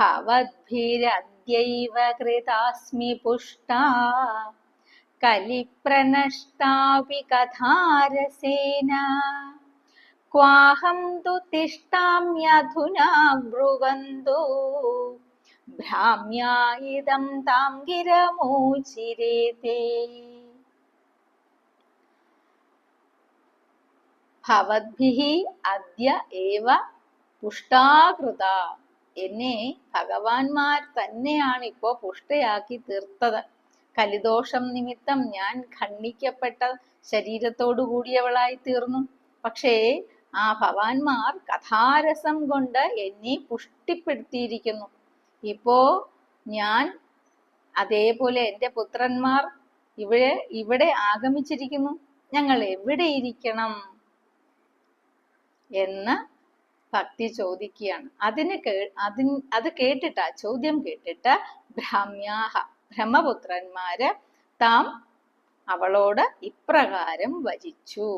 ഭവദ്ഭിരദ്യൈവ കൃതാസ്മി പുഷ്ടാ. കലിപ്രനഷ്ടാപി കഥാരസേന. ക്വാഹം തു തിഷ്ടാമ്യധുനാ ബ്രുവന്തു. ഭ്രാമ്യാ ഇദം താം ഗിരമോചിരേതേ. ഭവദ്ഭിഹി അദ്യ ഏവ പുഷ്ടാകൃത. എന്നെ ഭഗവാൻമാർ തന്നെയാണ് ഇപ്പോ പുഷ്ടയാക്കി തീർത്തത്. കലിദോഷം നിമിത്തം ഞാൻ ഖണ്ഡിക്കപ്പെട്ട ശരീരത്തോടു കൂടിയവളായി തീർന്നു. പക്ഷേ ആ ഭവാൻമാർ കഥാരസം കൊണ്ട് എന്നെ പുഷ്ടിപ്പെടുത്തിയിരിക്കുന്നു. ഇപ്പോ ഞാൻ അതേപോലെ എന്റെ പുത്രന്മാർ ഇവിടെ ഇവിടെ ആഗമിച്ചിരിക്കുന്നു. ഞങ്ങൾ എവിടെ ഇരിക്കണം? എന്ന് ഭക്തി ചോദിക്കുകയാണ്. അതിന് കേ അതിന് അത് കേട്ടിട്ട് ചോദ്യം കേട്ടിട്ട് ഭ്രാമ്യാഹ ബ്രഹ്മപുത്രന്മാര് താം അവളോട് ഇപ്രകാരം വചിച്ചു.